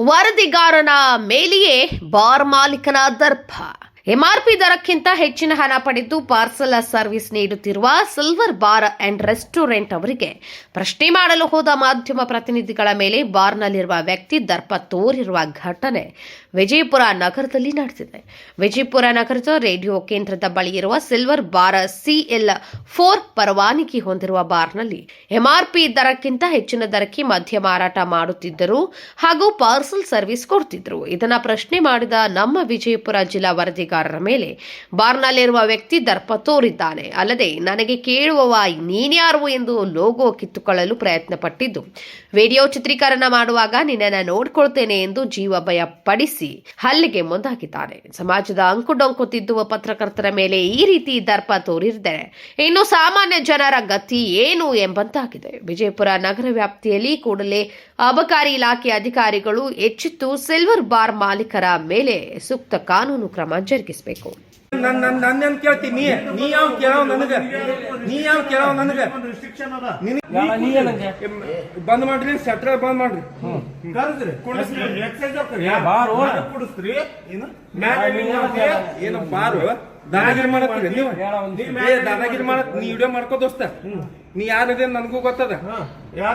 ವರದಿಗಾರನ ಮೇಲೆಯೇ ಬಾರ್ ಮಾಲೀಕನ ದರ್ಪ. ಎಂಆರ್ಪಿ ದರಕ್ಕಿಂತ ಹೆಚ್ಚಿನ ಹಣ ಪಡೆದು ಪಾರ್ಸಲ್ ಸರ್ವಿಸ್ ನೀಡುತ್ತಿರುವ ಸಿಲ್ವರ್ ಬಾರ್ ಅಂಡ್ ರೆಸ್ಟೋರೆಂಟ್ ಅವರಿಗೆ ಪ್ರಶ್ನೆ ಮಾಡಲು ಹೋದ ಮಾಧ್ಯಮ ಪ್ರತಿನಿಧಿಗಳ ಮೇಲೆ ಬಾರ್ನಲ್ಲಿರುವ ವ್ಯಕ್ತಿ ದರ್ಪ ತೋರಿರುವ ಘಟನೆ ವಿಜಯಪುರ ನಗರದಲ್ಲಿ ನಡೆದಿದೆ. ವಿಜಯಪುರ ನಗರದ ರೇಡಿಯೋ ಕೇಂದ್ರದ ಬಳಿ ಇರುವ ಸಿಲ್ವರ್ ಬಾರ್ ಸಿಎಲ್ ಫೋರ್ ಪರವಾನಗಿ ಹೊಂದಿರುವ ಬಾರ್ನಲ್ಲಿ ಎಂಆರ್ಪಿ ದರಕ್ಕಿಂತ ಹೆಚ್ಚಿನ ದರಕ್ಕೆ ಮದ್ಯ ಮಾರಾಟ ಮಾಡುತ್ತಿದ್ದರು ಹಾಗೂ ಪಾರ್ಸಲ್ ಸರ್ವಿಸ್ ಕೊಡ್ತಿದ್ರು. ಇದನ್ನ ಪ್ರಶ್ನೆ ಮಾಡಿದ ನಮ್ಮ ವಿಜಯಪುರ ಜಿಲ್ಲಾ ವರದಿಗಾರರ ಮೇಲೆ ಬಾರ್ನಲ್ಲಿರುವ ವ್ಯಕ್ತಿ ದರ್ಪ ತೋರಿದ್ದಾನೆ. ಅಲ್ಲದೆ, ನನಗೆ ಕೇಳುವವ ನೀನ್ಯಾರು ಎಂದು ಲೋಗೋ ಕಿತ್ತುಕೊಳ್ಳಲು ಪ್ರಯತ್ನ ಪಟ್ಟಿದ್ದು ವಿಡಿಯೋ ಚಿತ್ರೀಕರಣ ಮಾಡುವಾಗ ನಿನ್ನನ್ನು ನೋಡ್ಕೊಳ್ತೇನೆ ಎಂದು ಜೀವ ಭಯ ಪಡಿಸಿ ಹಲ್ಲಿಗೆ ಮುಂದಾಗಿದ್ದಾನೆ. ಸಮಾಜದ ಅಂಕುಡೊಂಕು ತಿದ್ದುವ ಪತ್ರಕರ್ತರ ಮೇಲೆ ಈ ರೀತಿ ದರ್ಪ ತೋರಿದರೆ ಇನ್ನು ಸಾಮಾನ್ಯ ಜನರ ಗತಿ ಏನು ಎಂಬಂತಾಗಿದೆ. ವಿಜಯಪುರ ನಗರ ವ್ಯಾಪ್ತಿಯಲ್ಲಿ ಕೂಡಲೇ ಅಬಕಾರಿ ಇಲಾಖೆ ಅಧಿಕಾರಿಗಳು ಹೆಚ್ಚಿತ್ತು ಸಿಲ್ವರ್ ಬಾರ್ ಮಾಲೀಕರ ಮೇಲೆ ಸೂಕ್ತ ಕಾನೂನು ಕ್ರಮ ಜರುಗಿಸಬೇಕು ನನ್ ನನ್ ನನ್ನೇನ್ ಕೇಳ್ತಿ? ನೀ ನೀ ಯಾವ ಕೇಳವ್ ನನಗ? ನೀ ಯಾವ ಕೇಳವ್ ನನಗ? ಬಂದ್ ಮಾಡ್ರಿ ಸೆಟ್ರ ಬಂದ್ ಮಾಡ್ರಿ. ಬಾರೋ. ಏನು? ಬಾರು. ದಾದಾಗಿರಿ ಮಾಡತ್ತೀರಿ ನೀವು ಏ ದಾದಾಗಿರಿ ಮಾಡತ್ ನೀ ವಿಡಿಯೋ ಮಾಡ್ಕೋ ದೋಸ್ತ. ನೀ ಯಾರಿದೆ ನನಗೂ ಗೊತ್ತದ.